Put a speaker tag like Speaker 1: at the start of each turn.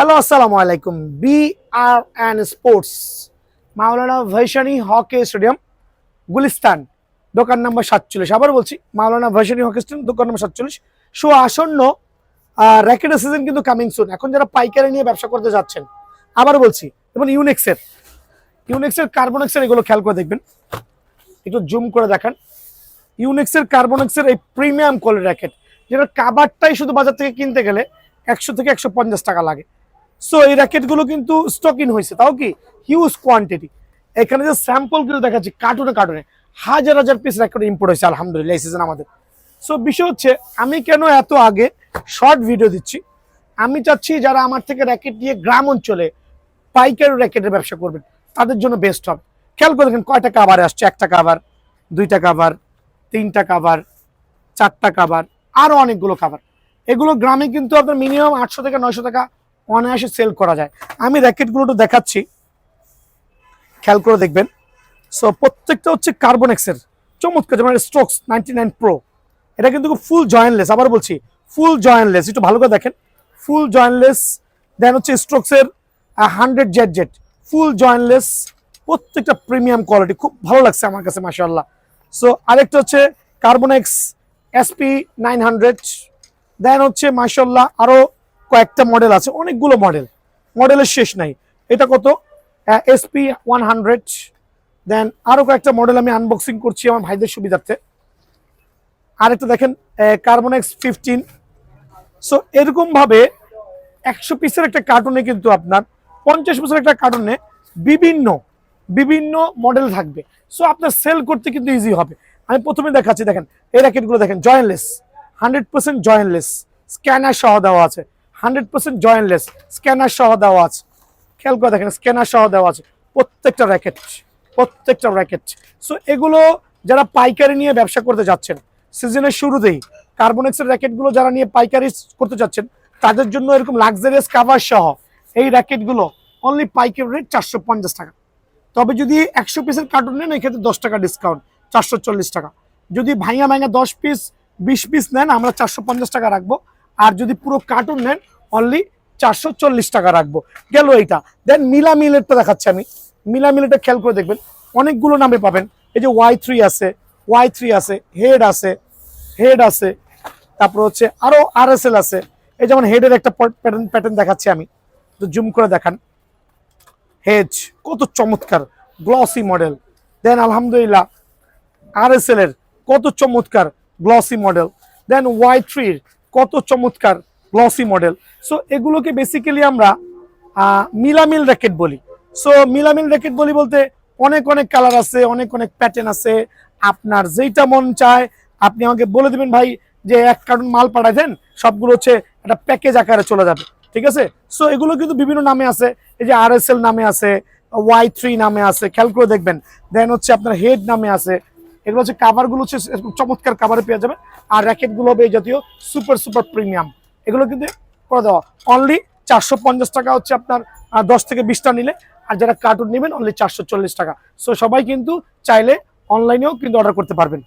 Speaker 1: Hello আসসালামু আলাইকুম B R and sports Maulana Bhashani hockey stadium Gulistan দোকান number সাতচল্লিশ। আবার বলছি, মাওলানা ভাইশানি হকি স্টেডিয়াম দোকান নম্বর সাতচল্লিশ। সো আসন্ন র্যাকেটের সিজন কিন্তু কামিং সুন এখন যারা পাইকারি নিয়ে ব্যবসা করতে যাচ্ছেন, আবার বলছি, এবং ইউনেক্সের ইউনেক্সের কার্বনেক্সের এগুলো খেয়াল করে দেখবেন। একটু জুম করে দেখান। ইউনেক্সের কার্বনেক্সের এই প্রিমিয়াম কোয়ালিটি র্যাকেট যেটা কাবারটাই শুধু বাজার থেকে কিনতে গেলে একশো থেকে একশো পঞ্চাশ টাকা লাগে। সো এই র্যাকেটগুলো কিন্তু স্টক ইন হয়েছে। তাও কি? হিউজ কোয়ান্টিটি এখানে যে স্যাম্পলগুলো দেখাচ্ছি কার্টুনে কার্টুনে হাজার হাজার পিস র্যাকেট ইম্পোর্ট হয়েছে, আলহামদুলিল্লাহ, এই সিজন আমাদের। সো বিষয় হচ্ছে, আমি কেন এত আগে শর্ট ভিডিও দিচ্ছি? আমি চাচ্ছি যারা আমার থেকে র্যাকেট নিয়ে গ্রাম অঞ্চলে পাইকারি র্যাকেটের ব্যবসা করবেন, তাদের জন্য বেস্ট হবে। খেয়াল করে দেখেন, কয়টা কাভারে আসছে? একটা কাভার দুইটা কাভার তিনটা কাভার চারটা কাভার আরও অনেকগুলো কাভার এগুলো গ্রামে কিন্তু আপনার মিনিমাম আটশো থেকে নয়শো টাকা অনায়াসে সেল করা যায়। আমি র্যাকেটগুলো একটু দেখাচ্ছি। খেয়াল করে দেখবেন। সো প্রত্যেকটা হচ্ছে কার্বনেক্সের চমৎকার, যেমন স্ট্রোকস নাইনটি নাইন প্রো এটা কিন্তু ফুল জয়েন্টলেস আবার বলছি ফুল জয়েন্টলেস একটু ভালো করে দেখেন। ফুল জয়েন্টলেস দেন হচ্ছে স্ট্রোকসের hundred Z Z full jointless প্রত্যেকটা প্রিমিয়াম কোয়ালিটি খুব ভালো লাগছে আমার কাছে মাসাল্লাহ সো আরেকটা হচ্ছে carbon Carbonex SP nine hundred then হচ্ছে মাসাল্লাহ আরও কয়েকটা মডেল আছে, অনেকগুলো মডেল মডেলের শেষ নাই। এটা কত? এসপি ওয়ান হান্ড্রেড দেন আরও কয়েকটা মডেল আমি আনবক্সিং করছি আমার ভাইদের সুবিধার্থে। আরেকটা দেখেন কার্বনেক্স ফিফটিন সো এরকমভাবে একশো পিসের একটা কার্টুনে কিন্তু আপনার পঞ্চাশ পিসের একটা কার্টুনে বিভিন্ন বিভিন্ন মডেল থাকবে। সো আপনার সেল করতে কিন্তু ইজি হবে। আমি প্রথমে দেখাচ্ছি, দেখেন, এই র্যাকেটগুলো দেখেন jointless hundred percent jointless scanner সহ দেওয়া আছে। হান্ড্রেড পার্সেন্ট জয়েন্টলেস স্ক্যানার সহ দেওয়া আছে। খেয়াল করে দেখেন, স্ক্যানার সহ দেওয়া আছে। প্রত্যেকটা র্যাকেট প্রত্যেকটা র্যাকেট। সো এগুলো যারা পাইকারি নিয়ে ব্যবসা করতে যাচ্ছেন, সিজনের শুরুতেই কার্বনেক্সের র্যাকেটগুলো যারা নিয়ে পাইকারি করতে যাচ্ছেন, তাদের জন্য এরকম লাক্সারিয়াস কাভার সহ এই র্যাকেটগুলো অনলি পাইকারি রেট চারশো পঞ্চাশ টাকা। তবে যদি একশো পিসের কার্টুন নেন, এক্ষেত্রে দশ টাকা ডিসকাউন্ট চারশো চল্লিশ টাকা। যদি ভাইয়া ভাইয়া দশ পিস বিশ পিস নেন, আমরা চারশো পঞ্চাশ টাকা রাখব। আর যদি পুরো কার্টুন নেন অনলি চারশো চল্লিশ টাকা রাখব। গেল এইটা। দেন মিলা মিলেটটা দেখাচ্ছি আমি। মিলা মিলেটটা খেয়াল করে দেখবেন, অনেকগুলো নামে পাবেন। এই যে ওয়াই থ্রি আছে ওয়াই থ্রি আছে হেড আছে হেড আছে। তারপর হচ্ছে আরও আর আছে। এই যেমন হেডের একটা প্যাটার্ন প্যাটার্ন দেখাচ্ছি আমি। তো জুম করে দেখান। হেজ কত চমৎকার গ্লসি মডেল দেন আলহামদুলিল্লাহ আর এর কত চমৎকার গ্লসি মডেল দেন ওয়াই থ্রির কত চমৎকার গ্লসি মডেল সো এগুলোকে বেসিক্যালি আমরা মিলামিল র্যাকেট বলি। সো মিলামিল র্যাকেট বলি বলতে অনেক অনেক কালার আছে, অনেক অনেক প্যাটার্ন আছে। আপনার যেইটা মন চায়, আপনি আমাকে বলে দিবেন ভাই যে এক কার্টুন মাল পাঠাই দেন, সবগুলো হচ্ছে একটা প্যাকেজ আকারে চলে যাবে। ঠিক আছে? সো এগুলো কিন্তু বিভিন্ন নামে আছে। এই যে আর নামে আছে ওয়াই থ্রি নামে আছে, খেয়াল করে দেখবেন। দেন হচ্ছে আপনার হেড নামে আছে। এগুলো হচ্ছে কাভারগুলো হচ্ছে চমৎকার কাভারে পেয়ে যাবে। আর র্যাকেটগুলো হবে এই জাতীয় সুপার সুপার প্রিমিয়াম এগুলো কিন্তু করে দেওয়া। অনলি চারশো পঞ্চাশ টাকা হচ্ছে আপনার দশ থেকে বিশটা নিলে। আর যারা কার্টুন নেবেন অনলি চারশো চল্লিশ টাকা। সো সবাই কিন্তু চাইলে অনলাইনেও কিন্তু অর্ডার করতে পারবেন।